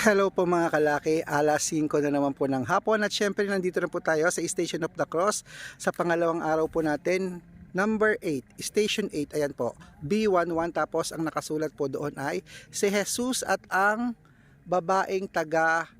Hello po mga kalaki, alas 5 na naman po ng hapon at syempre nandito na po tayo sa Station of the Cross. Sa pangalawang araw po natin Number 8, Station 8, ayan po, B11 tapos ang nakasulat po doon ay si Jesus at ang babaeng taga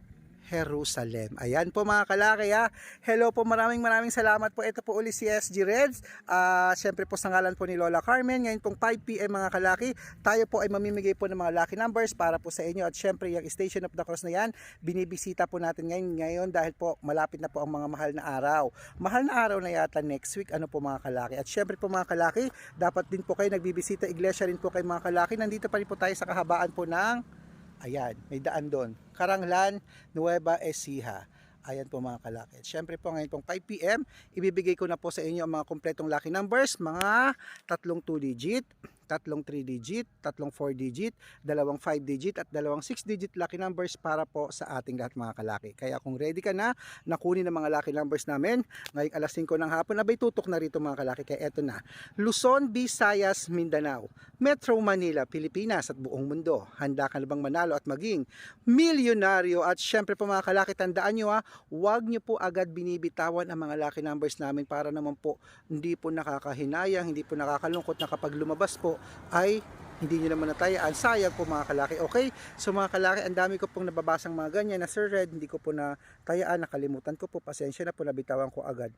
Jerusalem. Ayan po mga kalaki ha. Hello po maraming maraming salamat po. Ito po uli si SG Reds. Ah, Siyempre po sa ngalan po ni Lola Carmen. Ngayon pong 5pm mga kalaki. Tayo po ay mamimigay po ng mga lucky numbers para po sa inyo. At syempre yung Station of the Cross na yan, binibisita po natin ngayon, ngayon dahil po malapit na po ang mga mahal na araw. Mahal na araw na yata next week. Ano po mga kalaki. At syempre po mga kalaki, dapat din po kayo nagbibisita. Iglesia rin po kayo mga kalaki. Nandito pa rin po tayo sa kahabaan po ng Ayan, may daan doon. Karanglan, Nueva Ecija. Ayan po mga kalaki. At Syempre po ngayon pong 5pm, ibibigay ko na po sa inyo ang mga kompletong lucky numbers, mga tatlong 2 digit, tatlong 3 digit, tatlong 4 digit, dalawang 5 digit at dalawang 6 digit lucky numbers para po sa ating lahat mga kalaki. Kaya kung ready ka na, nakunin ang mga lucky numbers namin, ngayong alas 5 ng hapon, abay tutok na rito mga kalaki. Kaya eto na, Luzon, Visayas, Mindanao, Metro Manila, Pilipinas at buong mundo. Handa ka na bang manalo at maging milyonaryo? At syempre po mga kalaki, tandaan nyo ha, huwag nyo po agad binibitawan ang mga lucky numbers namin para naman po hindi po nakakahinayang, hindi po nakakalungkot na kapag lumabas po ay hindi nyo naman natayaan. Sayang po mga kalaki. Okay? So mga kalaki, ang dami ko pong nababasang mga ganyan na Sir Red, hindi ko po na tayaan, nakalimutan ko po. Pasensya na po, nabitawan ko agad.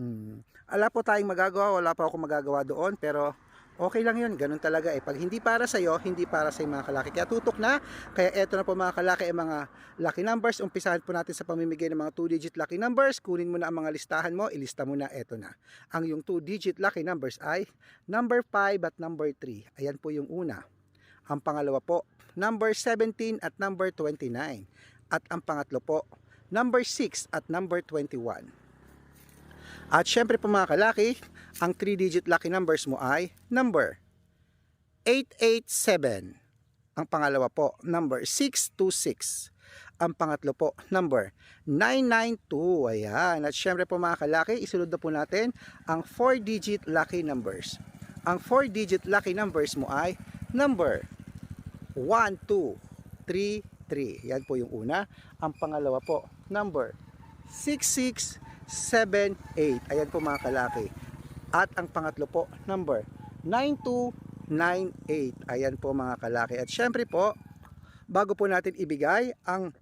Hmm. Ala po tayong magagawa, wala pa ako magagawa doon, pero okay lang yun, ganun talaga eh. Pag hindi para sa iyo, hindi para sa mga kalaki. Kaya tutok na, kaya eto na po mga kalaki, ang mga lucky numbers. Umpisahan po natin sa pamimigay ng mga 2-digit lucky numbers. Kunin mo na ang mga listahan mo, ilista mo na, eto na. Ang yung 2-digit lucky numbers ay number 5 at number 3. Ayan po yung una. Ang pangalawa po, number 17 at number 29. At ang pangatlo po, number 6 at number 21. At syempre po mga kalaki, ang 3-digit lucky numbers mo ay number 887. Ang pangalawa po, number 626. Ang pangatlo po, number 992. Ayan. At syempre po mga kalaki, isunod na po natin ang 4-digit lucky numbers. Ang 4-digit lucky numbers mo ay number 1, 2, 3, 3. Yan po yung una. Ang pangalawa po, number 66, 7, 8. Ayan po mga kalaki. At ang pangatlo po, number 9298. Ayan po mga kalaki. At syempre po, bago po natin ibigay ang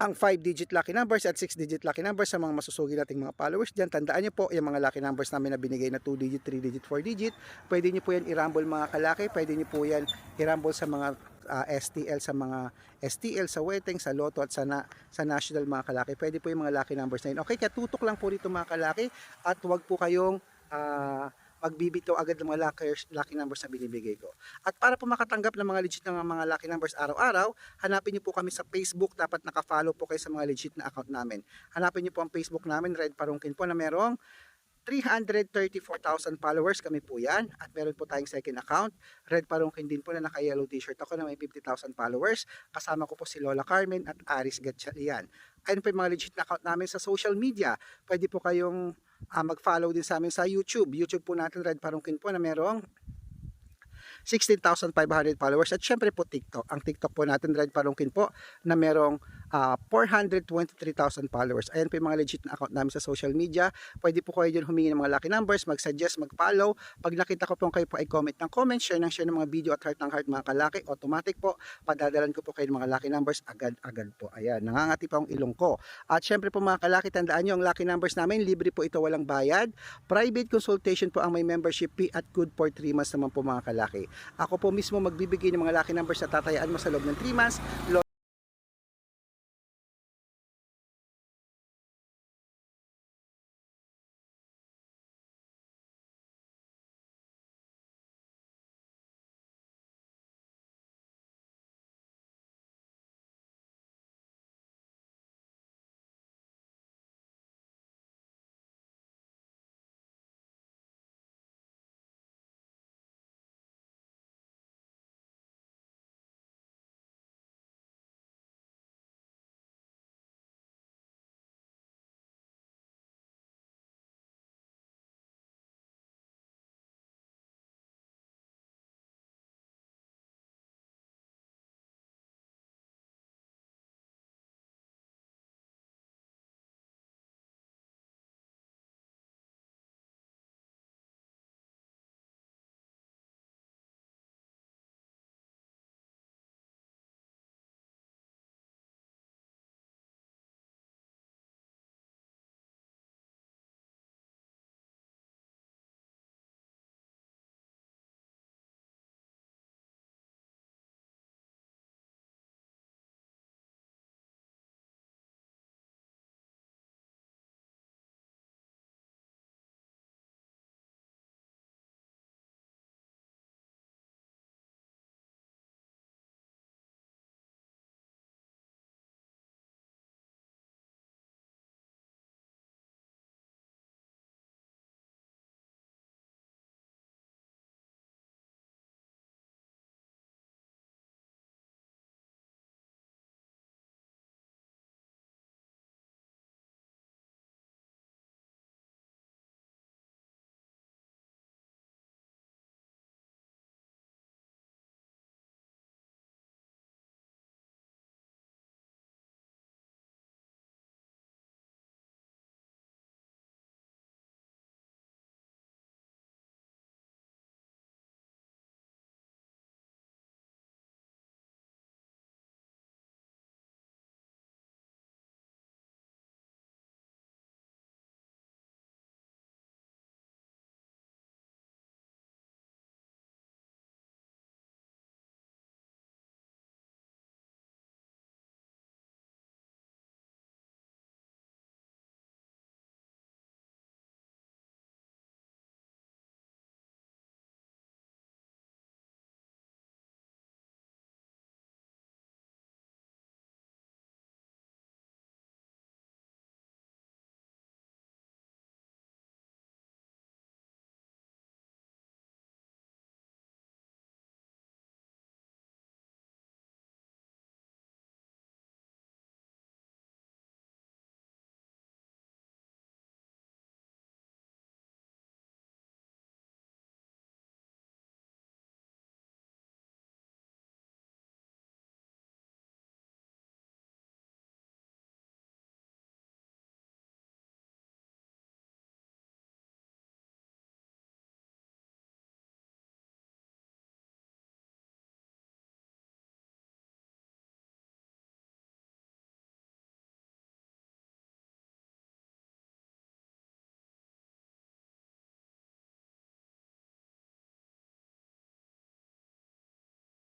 ang 5-digit lucky numbers at 6-digit lucky numbers sa mga masusugi nating mga followers dyan. Tandaan nyo po, yung mga lucky numbers namin na binigay na 2-digit, 3-digit, 4-digit. Pwede nyo po yan i-rumble mga kalaki. Pwede nyo po yan i-rumble sa mga ah, STL, sa mga STL, sa wedding, sa loto at sa, na, sa national mga kalaki. Pwede po yung mga lucky numbers na yun. Okay, kaya tutok lang po dito mga kalaki at huwag po kayong ah, magbibitaw agad ng mga lucky, lucky numbers na binibigay ko. At para po makatanggap ng mga legit na mga lucky numbers araw-araw, hanapin niyo po kami sa Facebook. Dapat naka-follow po kayo sa mga legit na account namin. Hanapin niyo po ang Facebook namin, Red Parungkin po, na merong 334,000 followers kami po yan. At meron po tayong second account, Red Parungkin din po na naka-yellow t-shirt ako na may 50,000 followers. Kasama ko po si Lola Carmen at Aris Gatchalian. Ayun po yung mga legit na account namin sa social media. Pwede po kayong ah, mag-follow din sa amin sa YouTube. YouTube po natin, Red Parungkin po na merong 16,500 followers at syempre po TikTok. Ang TikTok po natin Red Parungkin po na merong ah, 423,000 followers. Ayan po yung mga legit na account namin sa social media. Pwede po kayo dyan humingi ng mga lucky numbers, mag-suggest, mag-follow. Pag nakita ko po kayo po ay comment ng comment, share ng share ng mga video at heart ng heart mga kalaki, automatic po, padadalan ko po kayo ng mga lucky numbers agad-agad po. Ayan, nangangati pa ang ilong ko. At syempre po mga kalaki, tandaan nyo ang lucky numbers namin, libre po ito, walang bayad. Private consultation po ang may membership fee at good for 3 months naman po mga kalaki. Ako po mismo magbibigay ng mga lucky numbers na tatayaan mo sa loob ng 3 months.